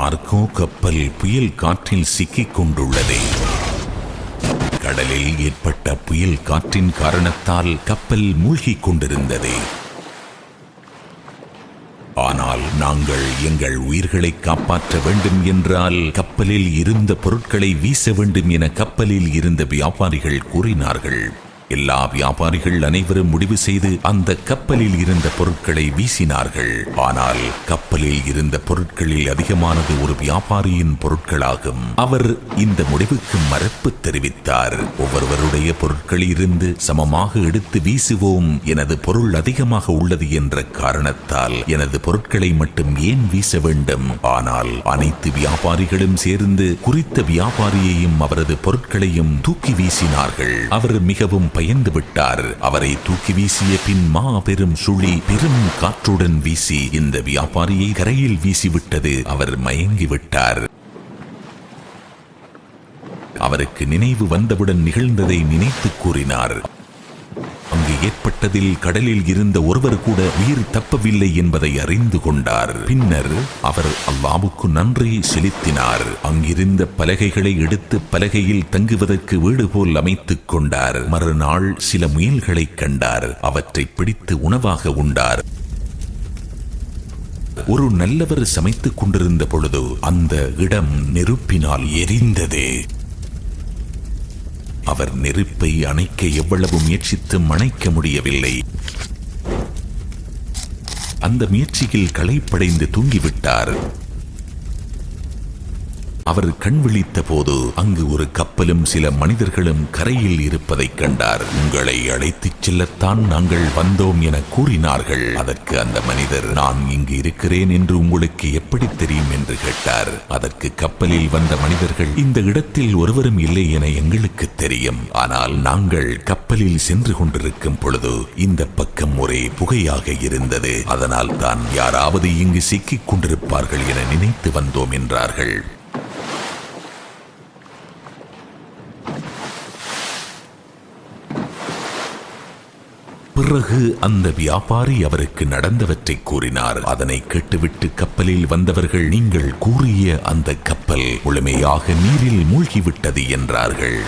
பார்க்கோ கப்பல் புயல் காற்றில் சிக்கிக் கொண்டுள்ளதே. கடலில் ஏற்பட்ட புயல் காற்றின் காரணத்தால் கப்பல் மூழ்கிக் கொண்டிருந்தது. ஆனால் நாங்கள் எங்கள் உயிர்களை காப்பாற்ற வேண்டும் என்றால் கப்பலில் இருந்த பொருட்களை வீச வேண்டும் என கப்பலில் இருந்த வியாபாரிகள் கூறினார்கள். எல்லா வியாபாரிகள் அனைவரும் முடிவு செய்து அந்த கப்பலில் இருந்த பொருட்களை வீசினார்கள். ஆனால் கப்பலில் இருந்த பொருட்களில் அதிகமானது ஒரு வியாபாரியின் பொருட்களாகும். அவர் இந்த முடிவுக்கு மறுப்பு தெரிவித்தார். ஒவ்வொருவருடைய பொருட்களில் இருந்து சமமாக எடுத்து வீசுவோம். எனது பொருள் அதிகமாக உள்ளது என்ற காரணத்தால் எனது பொருட்களை மட்டும் ஏன் வீச வேண்டும்? ஆனால் அனைத்து வியாபாரிகளும் சேர்ந்து குறித்த வியாபாரியையும் அவரது பொருட்களையும் தூக்கி வீசினார்கள். அவர் மிகவும் பயந்து விட்டார். அவரை தூக்கி வீசிய பின் மாபெரும் சுழி பெரும் காற்றுடன் வீசி இந்த வியாபாரியை கரையில் வீசிவிட்டது. அவர் மயங்கி விட்டார் அவருக்கு நினைவு வந்தவுடன் நிகழ்ந்ததை நினைத்து கூறினார். அங்கு ஏற்பட்டதில் கடலில் இருந்த ஒருவர் கூட உயிர் தப்பவில்லை என்பதை அறிந்து கொண்டார். பின்னர் அவர் அல்லாவுக்கு நன்றி செலுத்தினார். அங்கிருந்த பலகைகளை எடுத்து பலகையில் தங்குவதற்கு வீடு போல் அமைத்துக் கொண்டார். மறுநாள் சில முயல்களை கண்டார். அவற்றை பிடித்து உணவாக உண்டார். ஒரு நல்லவர் சமைத்துக் கொண்டிருந்த பொழுது அந்த இடம் நெருப்பினால் எரிந்தது. அவர் நெருப்பை அணைக்க எவ்வளவு முயற்சித்து அணைக்க முடியவில்லை. அந்த முயற்சியில் களைப்படைந்து தூங்கிவிட்டார். அவர் கண் விழித்த போது அங்கு ஒரு கப்பலும் சில மனிதர்களும் கரையில் இருப்பதைக் கண்டார். உங்களை அழைத்துச் செல்லத்தான் நாங்கள் வந்தோம் என கூறினார்கள். அதற்கு அந்த மனிதர் நான் இங்கு இருக்கிறேன் என்று உங்களுக்கு எப்படி தெரியும்? என்று கேட்டார். அதற்கு கப்பலில் வந்த மனிதர்கள் இந்த இடத்தில் ஒருவரும் இல்லை என எங்களுக்கு தெரியும். ஆனால் நாங்கள் கப்பலில் சென்று கொண்டிருக்கும் பொழுது இந்த பக்கம் ஒரே புகையாக இருந்தது. அதனால் தான் யாராவது இங்கு சிக்கிக் கொண்டிருப்பார்கள் என நினைத்து வந்தோம் என்றார்கள். பிறகு அந்த வியாபாரி அவருக்கு நடந்தவற்றை கூறினார். அதனை கேட்டுவிட்டு கப்பலில் வந்தவர்கள் நீங்கள் கூறிய அந்த கப்பல் முழுமையாக நீரில் மூழ்கிவிட்டது என்றார்கள்.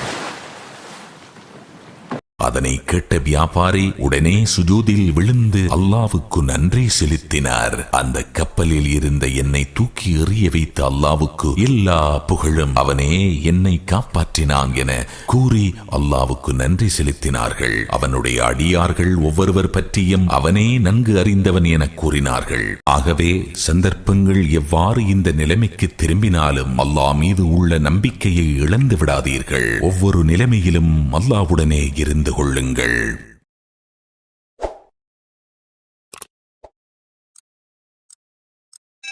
அதனை கேட்ட வியாபாரி உடனே சுஜூதில் விழுந்து அல்லாவுக்கு நன்றி செலுத்தினார். அந்த கப்பலில் இருந்த என்னை தூக்கி எறிய வைத்த அல்லாவுக்கு எல்லா புகழும் அவனே என்னை காப்பாற்றினான் என கூறி அல்லாவுக்கு நன்றி செலுத்தினார்கள். அவனுடைய அடியார்கள் ஒவ்வொருவர் பற்றியும் அவனே நன்கு அறிந்தவன் என கூறினார்கள். ஆகவே சந்தர்ப்பங்கள் எவ்வாறு இந்த நிலைமைக்கு திரும்பினாலும் அல்லாஹ் மீது உள்ள நம்பிக்கையை இழந்து விடாதீர்கள். ஒவ்வொரு நிலைமையிலும் அல்லாவுடனே இருந்து கொள்ளுங்கள்